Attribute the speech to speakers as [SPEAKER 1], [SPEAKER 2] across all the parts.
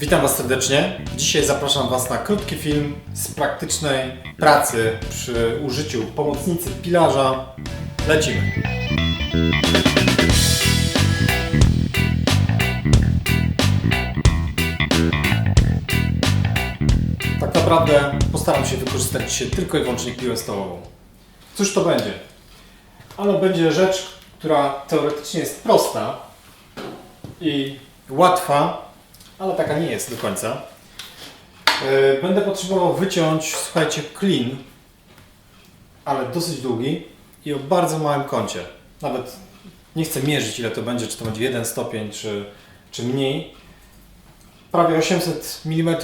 [SPEAKER 1] Witam Was serdecznie. Dzisiaj zapraszam Was na krótki film z praktycznej pracy przy użyciu pomocnicy pilarza. Lecimy. Tak naprawdę postaram się wykorzystać dzisiaj tylko i wyłącznie piłę stołową. Cóż to będzie? Ano będzie rzecz, która teoretycznie jest prosta i łatwa, ale taka nie jest do końca. Yy, Będę potrzebował wyciąć, słuchajcie, klin, ale dosyć długi i o bardzo małym kącie. Nawet nie chcę mierzyć, ile to będzie, czy to będzie 1 stopień, czy, czy mniej. Prawie 800 mm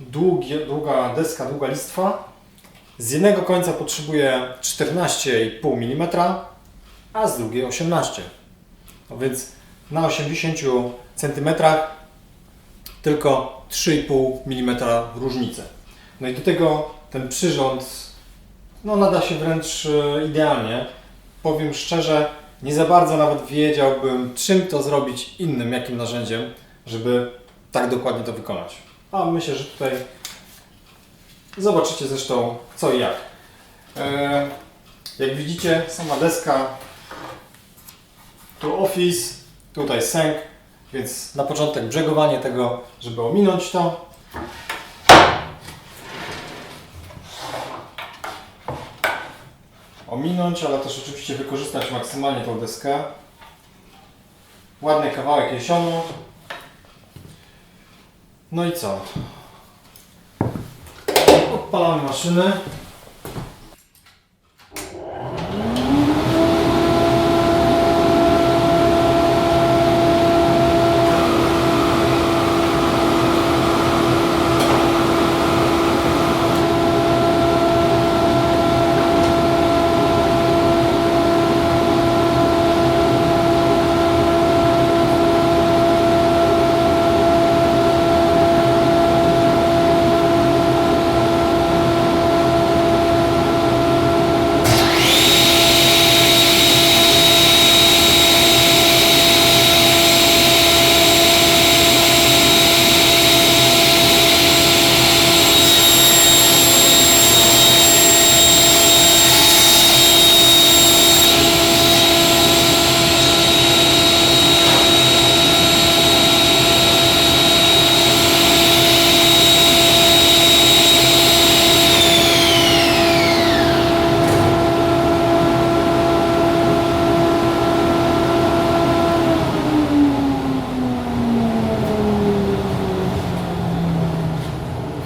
[SPEAKER 1] długi, długa deska, długa listwa. Z jednego końca potrzebuję 14,5 mm, a z drugiej 18. No więc na 80 cm tylko 3,5 mm różnicy. No i do tego ten przyrząd no, nada się wręcz e, idealnie. Powiem szczerze, nie za bardzo nawet wiedziałbym, czym to zrobić innym, jakim narzędziem, żeby tak dokładnie to wykonać. A myślę, że tutaj zobaczycie zresztą co i jak. E, jak widzicie, sama deska, tu office, tutaj sęk, więc na początek brzegowanie tego, żeby ominąć to. Ominąć, ale też oczywiście wykorzystać maksymalnie tą deskę. Ładny kawałek jesionu. No i co? Odpalamy maszynę.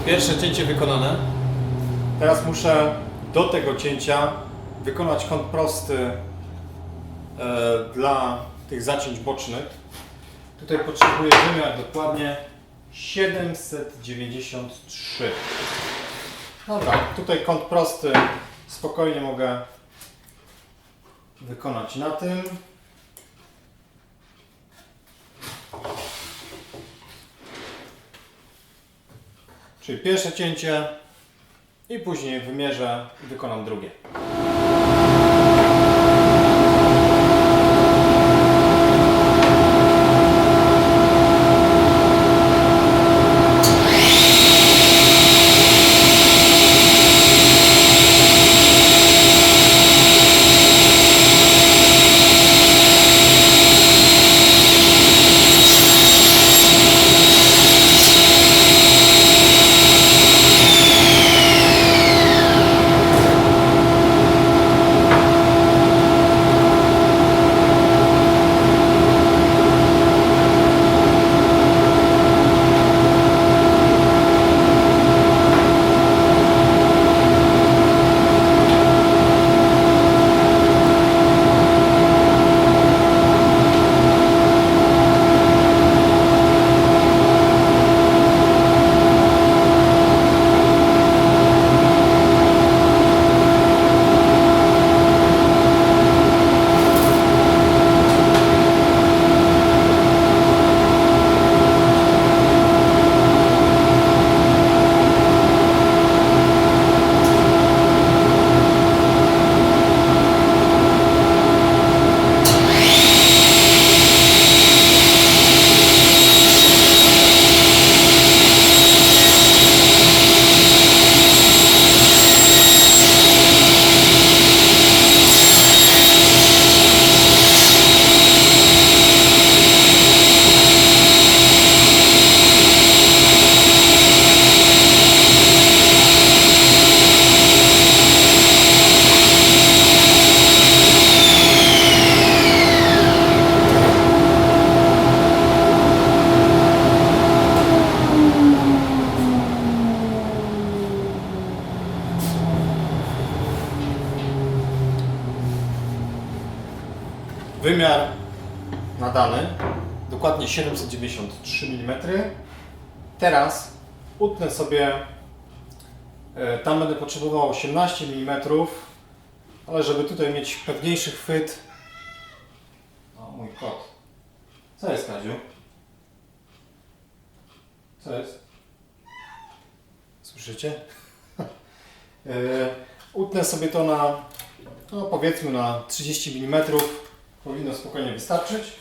[SPEAKER 1] Pierwsze cięcie wykonane. Teraz muszę do tego cięcia wykonać kąt prosty e, dla tych zacięć bocznych. Tutaj potrzebuję wymiar dokładnie 793. Dobra, tutaj kąt prosty spokojnie mogę wykonać na tym. Czyli pierwsze cięcie i później wymierzę i wykonam drugie. Zadany, dokładnie 793 mm. Teraz utnę sobie, e, tam będę potrzebował 18 mm, ale żeby tutaj mieć pewniejszy chwyt. O, mój kot. Co jest, Kaziu? Co jest? Słyszycie? E, Utnę sobie to na, no powiedzmy na 30 mm. Powinno spokojnie wystarczyć.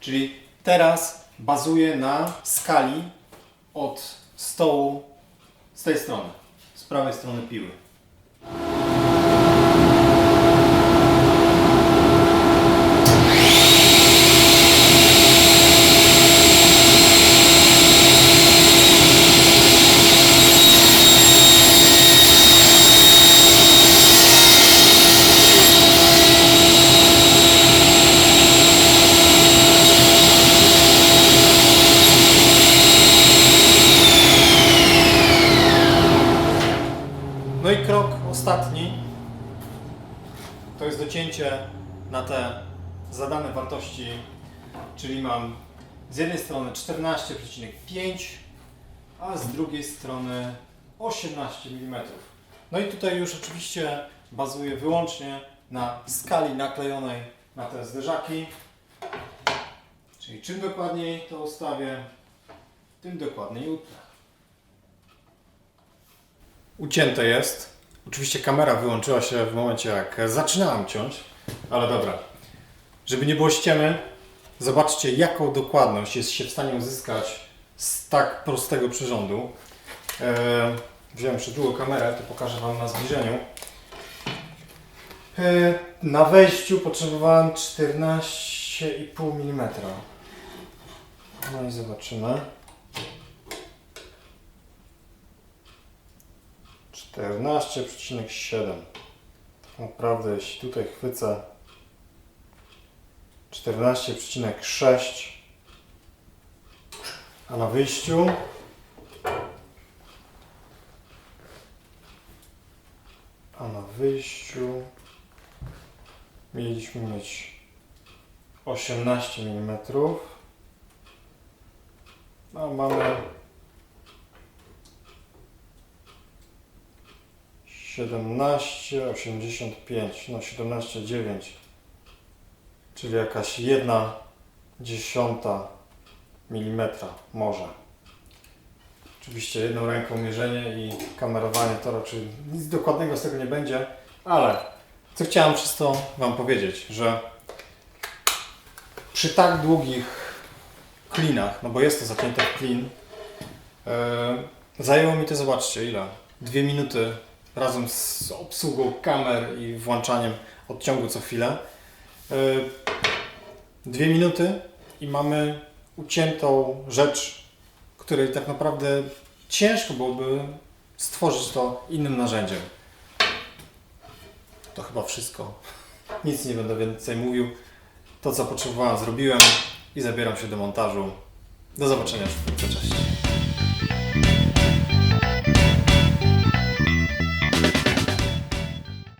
[SPEAKER 1] Czyli teraz bazuję na skali od stołu z tej strony, z prawej strony piły. No i krok ostatni na te zadane wartości, czyli mam z jednej strony 14,5, a z drugiej strony 18 mm. No i tutaj już oczywiście bazuję wyłącznie na skali naklejonej na te zderzaki. Czyli czym dokładniej to ustawię, tym dokładniej utnę. Ucięte jest. Oczywiście kamera wyłączyła się w momencie, jak zaczynałam ciąć, ale dobra. Żeby nie było ściemy, zobaczcie, jaką dokładność jest się w stanie uzyskać z tak prostego przyrządu. Eee, wziąłem jeszcze drugą kamerę, to pokażę Wam na zbliżeniu. Eee, na wejściu potrzebowałem 14,5 mm. No i zobaczymy. 14,7 Naprawdę, jeśli tutaj chwycę 14,6 a na wyjściu a na wyjściu mieliśmy mieć 18 mm a mamy 17,85, no 17,9, czyli jakaś jedna dziesiąta milimetra może. Oczywiście jedną ręką mierzenie i kamerowanie to raczej nic dokładnego z tego nie będzie, ale co chciałem przez to Wam powiedzieć, że przy tak długich klinach, no bo jest to zacięte w klin, yy, zajęło mi to, zobaczcie ile, dwie minuty razem z obsługą kamer i włączaniem odciągu co chwilę. Yy, Dwie minuty i mamy uciętą rzecz, której tak naprawdę ciężko byłoby stworzyć to innym narzędziem. To chyba wszystko. Nic nie będę więcej mówił. To co potrzebowałem zrobiłem i zabieram się do montażu. Do zobaczenia już wkrótce. Cześć.